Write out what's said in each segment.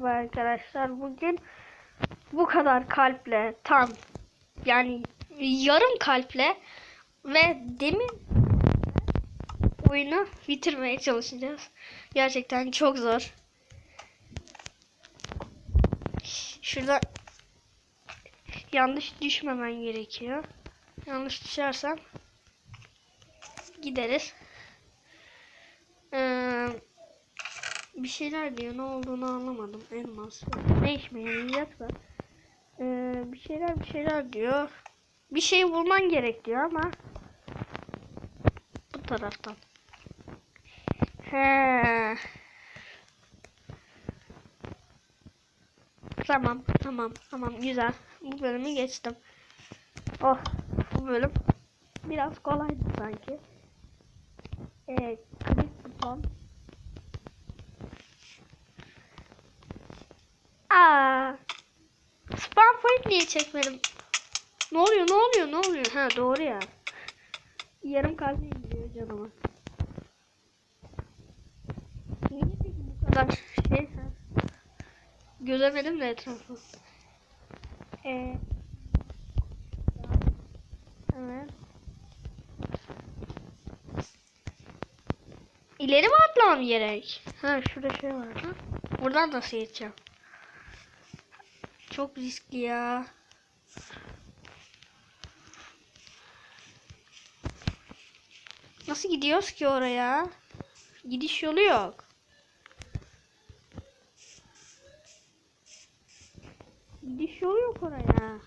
Merhaba arkadaşlar. Bugün bu kadar kalple tam yani yarım kalple ve demin oyunu bitirmeye çalışacağız. Gerçekten çok zor. Şurada yanlış düşmemen gerekiyor. Yanlış düşersem gideriz. Ee, bir şeyler diyor. Ne olduğunu anlamadım. Elmas. Ne işime yarayacaksa. Ee, bir şeyler bir şeyler diyor. Bir şey bulman gerek diyor ama bu taraftan. He. Tamam, tamam, tamam. Güzel. Bu bölümü geçtim. Oh, bu bölüm biraz kolaydı sanki. Evet, klik buton. Aa. Spam point niye çekmedim? Ne oluyor ne oluyor ne oluyor? Ha doğru ya. Yarım kalbi indiriyor canıma. Niye peki bu kadar şey? Ha. Gözemedim de etrafı. Ee, evet. İleri mi atlamam gerek? Ha şurada şey var ha. Buradan nasıl geçeceğim? Çok riskli ya. Nasıl gidiyoruz ki oraya? Gidiş yolu yok. Gidiş yolu yok oraya.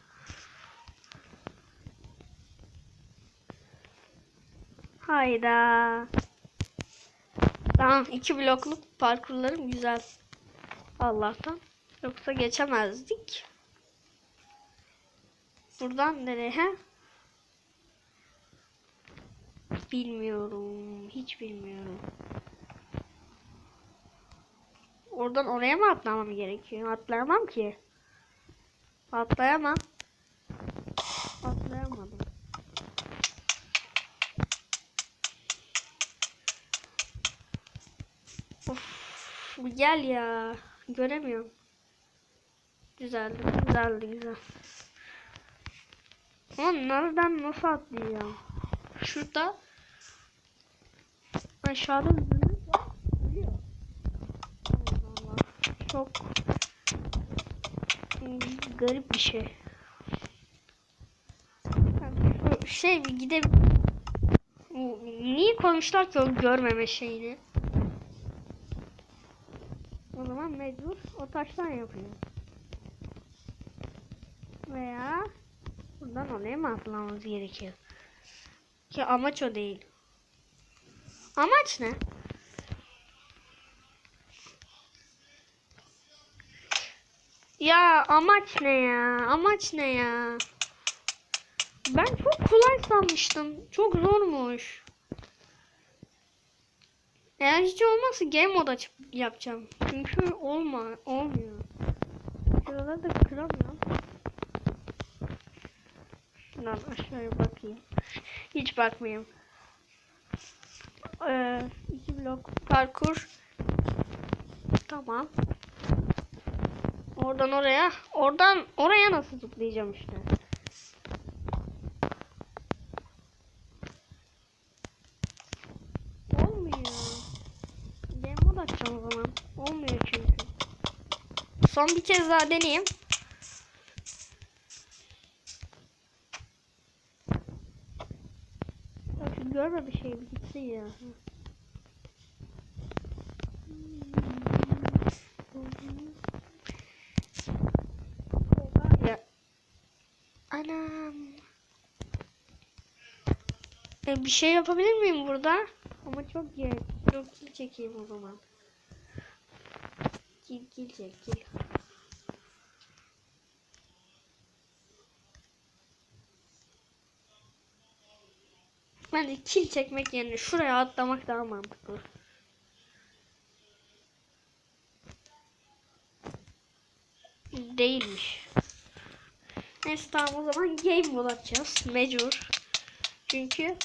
Hayda. Tamam iki blokluk parkurlarım güzel. Allah'tan. Yoksa geçemezdik. Buradan nereye? Bilmiyorum. Hiç bilmiyorum. Oradan oraya mı atlamam gerekiyor? Atlayamam ki. Atlayamam. Atlayamadım. Of, gel ya. Göremiyorum. Güzeldi, güzeldi, güzel. Ama nereden nasıl atlayacağım? Şurada aşağıda zümrüt var. Ölüyor. Allah. Çok garip bir şey. Şey gide Niye koymuşlar ki o görmeme şeyini? O zaman mecbur o taştan yapıyor. Veya buradan oraya mı atlamamız gerekiyor? Ki amaç o değil. Amaç ne? Ya amaç ne ya? Amaç ne ya? Ben çok kolay sanmıştım. Çok zormuş. Eğer hiç olmazsa game mode açıp yapacağım. Çünkü olma, olmuyor. Şuraları da kıramıyorum. Şuradan aşağıya bakayım. Hiç bakmayayım. Ee, iki blok parkur. Tamam. Oradan oraya. Oradan oraya nasıl zıplayacağım işte. Olmuyor. Game mode açacağım o zaman. Olmuyor çünkü. Son bir kez daha deneyeyim. Görme bir şey bir gitsin ya. Ya. Anam. E, bir şey yapabilir miyim burada? Ama çok geç. Çok çekeyim o zaman. Kill kill çek kill. Bence kill çekmek yerine şuraya atlamak daha mantıklı. Değilmiş. Neyse tamam o zaman game mode açacağız. Mecbur. Çünkü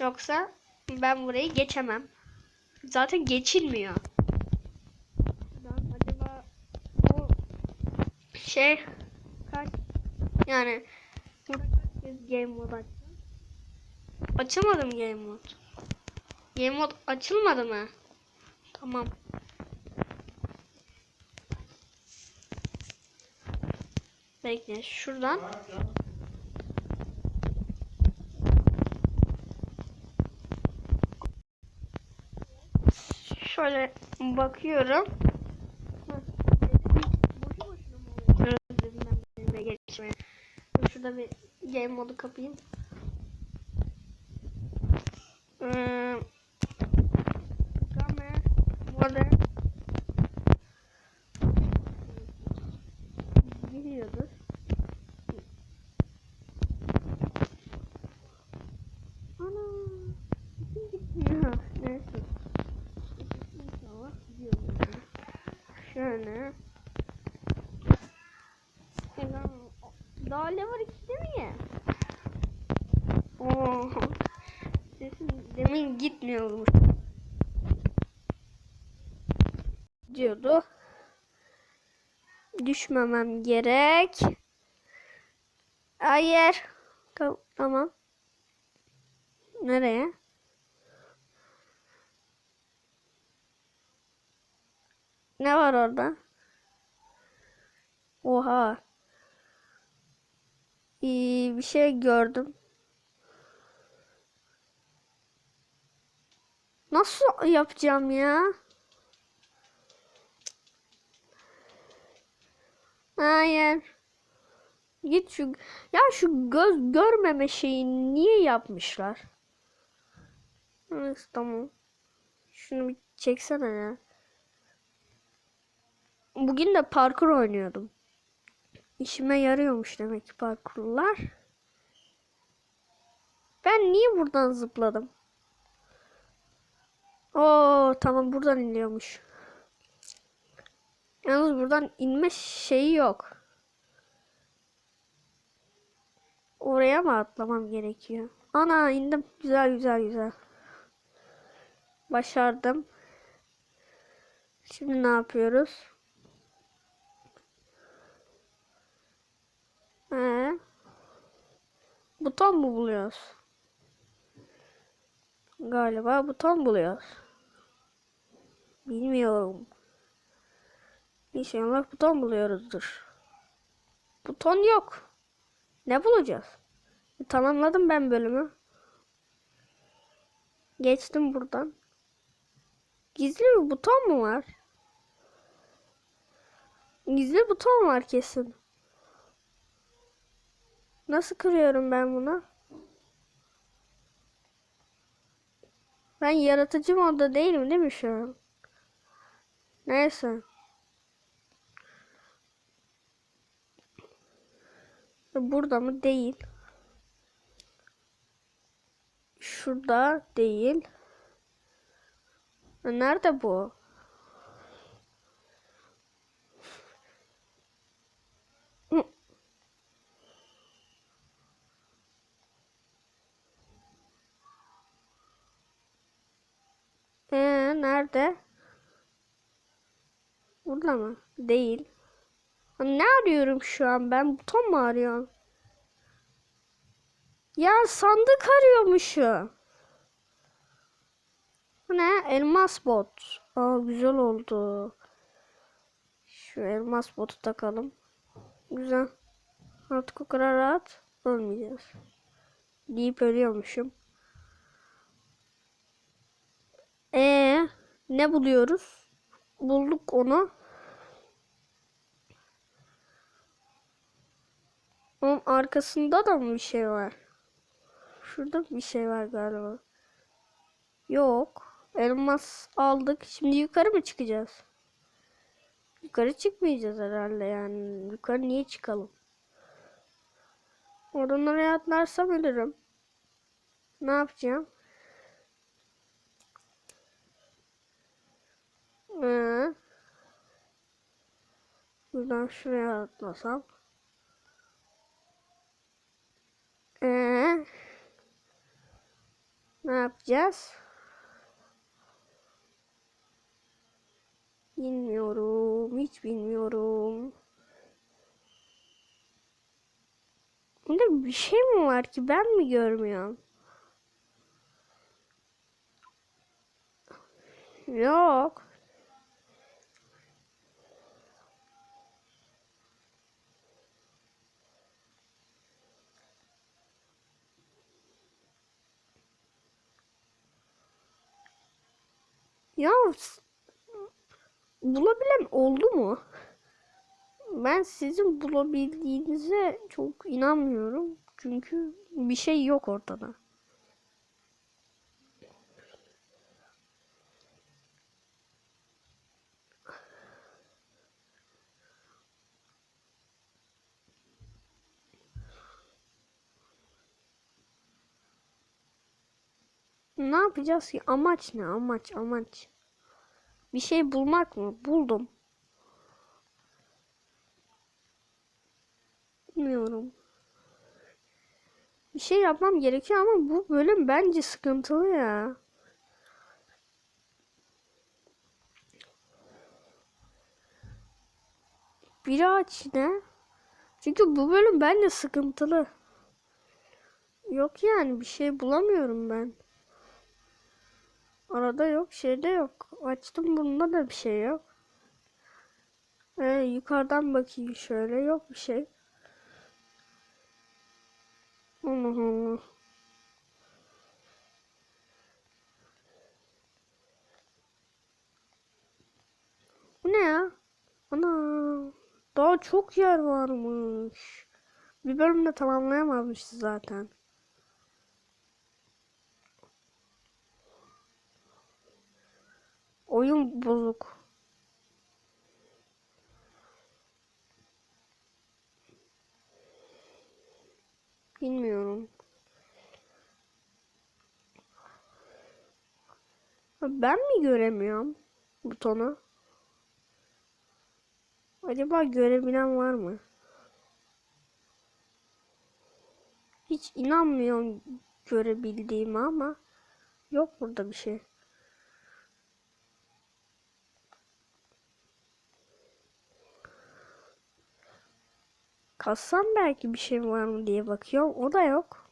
yoksa ben burayı geçemem. Zaten geçilmiyor. Ben acaba şey kaç yani burada game mode açtım? Açamadım game mode. Game mode açılmadı mı? Tamam. Bekle şuradan. Şöyle bakıyorum. Şurada bir game modu kapayım. Е, Саме води. Düşmemem gerek. Hayır. Tamam. Nereye? Ne var orada? Oha. İyi bir şey gördüm. Nasıl yapacağım ya? Hayır. Git şu ya şu göz görmeme şeyi niye yapmışlar? Evet, tamam. Şunu bir çeksene ya. Bugün de parkur oynuyordum. İşime yarıyormuş demek ki parkurlar. Ben niye buradan zıpladım? Oo tamam buradan iniyormuş. Yalnız buradan inme şeyi yok. Oraya mı atlamam gerekiyor? Ana indim. Güzel güzel güzel. Başardım. Şimdi ne yapıyoruz? Ee, buton mu buluyoruz? Galiba buton buluyoruz. Bilmiyorum. İnşallah buton buluyoruzdur. Buton yok. Ne bulacağız? Tamamladım ben bölümü. Geçtim buradan. Gizli bir buton mu var? Gizli buton var kesin. Nasıl kırıyorum ben bunu? Ben yaratıcı modda değilim değil mi şu an? Neyse. Burada mı? Değil. Şurada değil. Nerede bu? Ee, nerede? Burada mı? Değil. Ne arıyorum şu an ben? Buton mu arıyorum? Ya sandık arıyormuşum. Bu ne? Elmas bot. Aa güzel oldu. Şu elmas botu takalım. Güzel. Artık o kadar rahat olmayacağız. Deyip ölüyormuşum. Ee, ne buluyoruz? Bulduk onu. Onun arkasında da mı bir şey var? Şurada bir şey var galiba. Yok. Elmas aldık. Şimdi yukarı mı çıkacağız? Yukarı çıkmayacağız herhalde yani. Yukarı niye çıkalım? Oradan oraya atlarsam ölürüm. Ne yapacağım? Ee, buradan şuraya atlasam. Ee, ne yapacağız? Bilmiyorum. Hiç bilmiyorum. Bunda bir şey mi var ki ben mi görmüyorum? Yok. Ya bulabilen oldu mu? Ben sizin bulabildiğinize çok inanmıyorum. Çünkü bir şey yok ortada. Ne yapacağız ki? Amaç ne? Amaç, amaç. Bir şey bulmak mı? Buldum. Bilmiyorum. Bir şey yapmam gerekiyor ama bu bölüm bence sıkıntılı ya. Biri aç ne? Çünkü bu bölüm bence sıkıntılı. Yok yani bir şey bulamıyorum ben. Arada yok, şeyde yok. Açtım bunda da bir şey yok. Ee, yukarıdan bakayım şöyle yok bir şey. Allah Allah. Bu ne ya? Ana. Daha çok yer varmış. Bir bölümde tamamlayamazmışız zaten. Oyun bozuk. Bilmiyorum. Ben mi göremiyorum butonu? Acaba görebilen var mı? Hiç inanmıyorum görebildiğime ama yok burada bir şey. Kassam belki bir şey var mı diye bakıyorum. O da yok.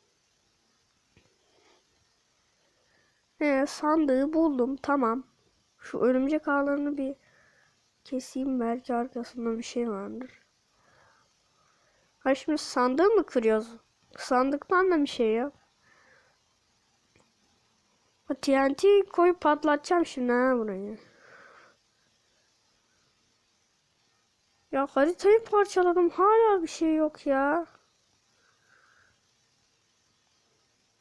He, sandığı buldum. Tamam. Şu örümcek ağlarını bir keseyim. Belki arkasında bir şey vardır. Ha şimdi sandığı mı kırıyoruz? Sandıktan da bir şey yok. TNT koyup patlatacağım şimdi ha burayı. Ya haritayı parçaladım. Hala bir şey yok ya.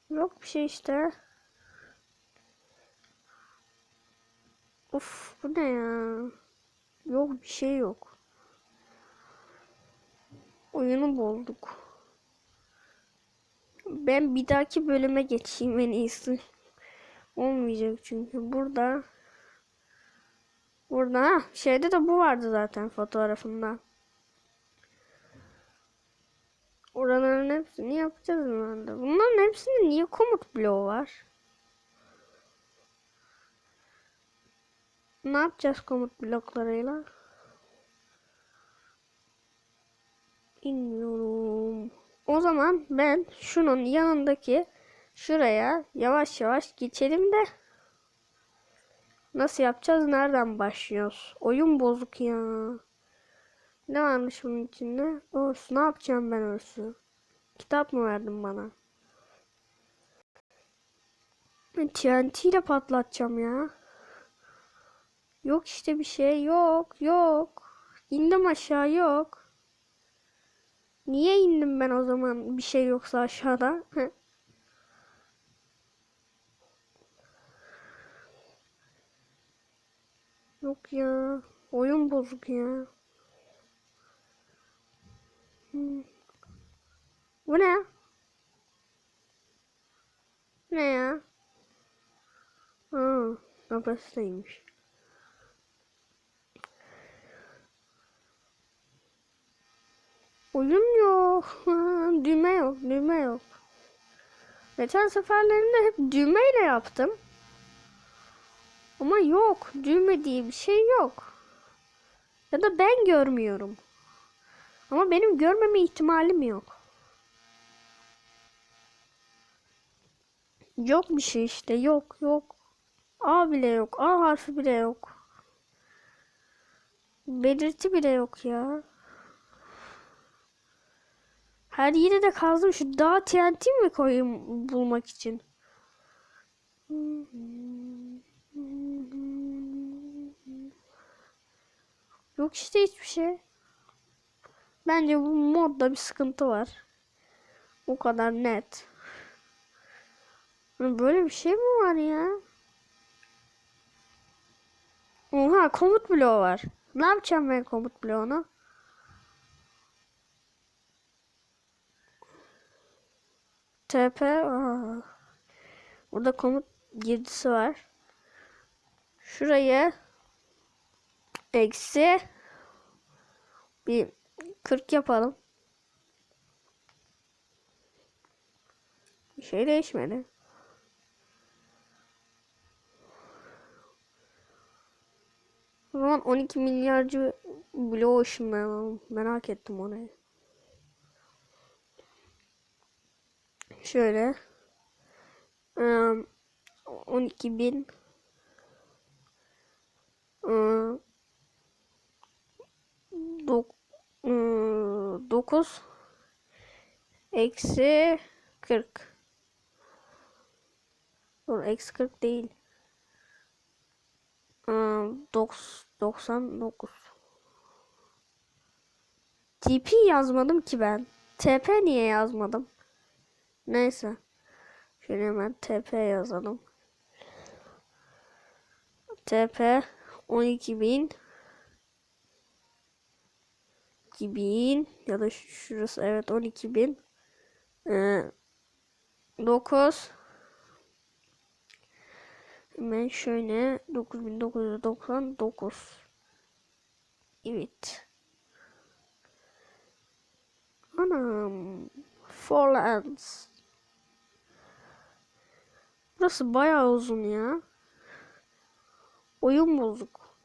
Yok bir şey işte. Of bu ne ya? Yok bir şey yok. Oyunu bozduk. Ben bir dahaki bölüme geçeyim en iyisi. Olmayacak çünkü burada Burada ha, şeyde de bu vardı zaten fotoğrafında. Oraların hepsini yapacağız herhalde. Bunların hepsinde niye komut bloğu var? Ne yapacağız komut bloklarıyla? Bilmiyorum. O zaman ben şunun yanındaki şuraya yavaş yavaş geçelim de Nasıl yapacağız? Nereden başlıyoruz? Oyun bozuk ya. Ne varmış bunun içinde? Örsü. Ne yapacağım ben örsü? Kitap mı verdin bana? TNT ile patlatacağım ya. Yok işte bir şey. Yok. Yok. İndim aşağı yok. Niye indim ben o zaman bir şey yoksa aşağıda? Yok ya. Oyun bozuk ya. Hmm. Bu ne? Ne ya? Ha, kapasiteymiş. Oyun yok. düğme yok. Düğme yok. Geçen seferlerinde hep düğmeyle yaptım. Ama yok. Düğme diye bir şey yok. Ya da ben görmüyorum. Ama benim görmeme ihtimalim yok. Yok bir şey işte yok yok. A bile yok. A harfi bile yok. Belirti bile yok ya. Her yere de kazdım. Şu dağ TNT mi koyayım bulmak için? Yok işte hiçbir şey. Bence bu modda bir sıkıntı var. O kadar net. Böyle bir şey mi var ya? Oha komut bloğu var. Ne yapacağım ben komut bloğunu? TP. Burada komut girdisi var. Şuraya eksi bir 40 yapalım. Bir şey değişmedi. O zaman 12 milyarcı bloğu ışınlayalım. Merak ettim orayı. Şöyle. Um, 12 bin dok, um, 9 eksi 40. Dur eksi 40 değil. Um, 99. TP yazmadım ki ben. TP niye yazmadım? Neyse. Şöyle hemen TP yazalım. TP 12.000 2000 ya da şurası evet 12.000 ee, 9 Hemen şöyle 9999 Evet. Anam. Forlands. Burası bayağı uzun ya. Oyun bozuk.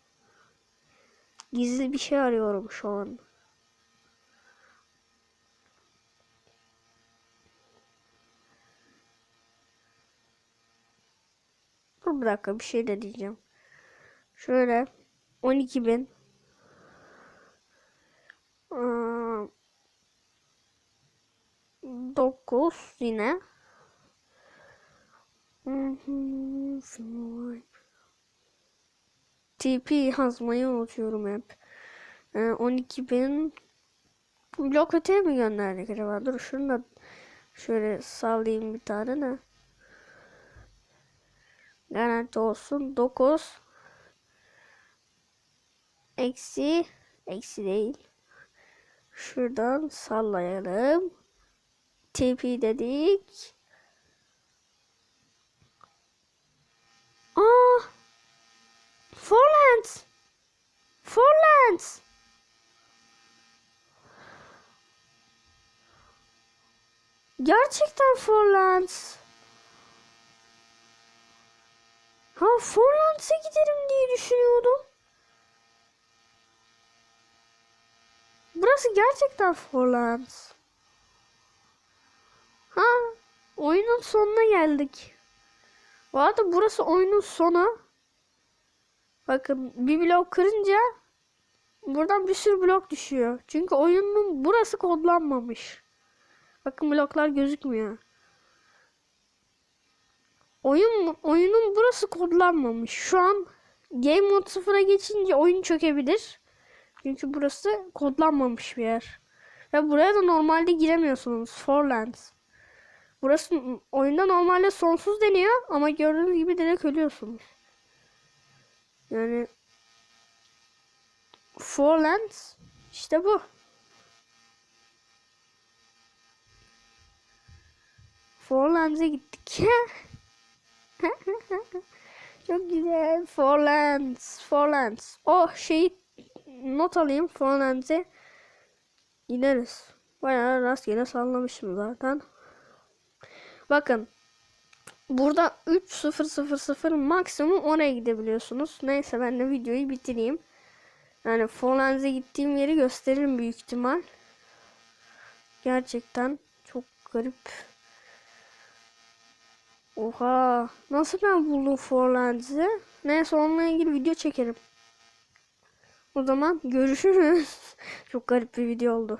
Gizli bir şey arıyorum şu an. Dur bir dakika bir şey de diyeceğim. Şöyle 12 bin. Aa, 9 yine. TP yazmayı unutuyorum hep. Ee, 12 bin blok öteye mi gönderdik acaba? Dur şunu da şöyle sallayayım bir tane de. Garanti olsun. 9 eksi eksi değil. Şuradan sallayalım. TP dedik. Aa! Forlands. Forlands. Gerçekten Forlands. Ha Forlands'e giderim diye düşünüyordum. Burası gerçekten Forlands. Ha oyunun sonuna geldik. Bu arada burası oyunun sonu. Bakın bir blok kırınca buradan bir sürü blok düşüyor. Çünkü oyunun burası kodlanmamış. Bakın bloklar gözükmüyor. Oyun oyunun burası kodlanmamış. Şu an Game Mode 0'a geçince oyun çökebilir. Çünkü burası kodlanmamış bir yer. Ve buraya da normalde giremiyorsunuz. Forlands. Burası oyunda normalde sonsuz deniyor ama gördüğünüz gibi direkt ölüyorsunuz. Yani Forlands işte bu. Forlands'e gittik. Çok güzel. Forlands. Forlands. Oh şey not alayım. Forlands'e gideriz. Bayağı rastgele sallamışım zaten. Bakın. Burada 3000 maksimum oraya gidebiliyorsunuz. Neyse ben de videoyu bitireyim. Yani Forlands'e gittiğim yeri gösteririm büyük ihtimal. Gerçekten çok garip Oha. Nasıl ben buldum Forlands'i? Neyse onunla ilgili video çekerim. O zaman görüşürüz. Çok garip bir video oldu.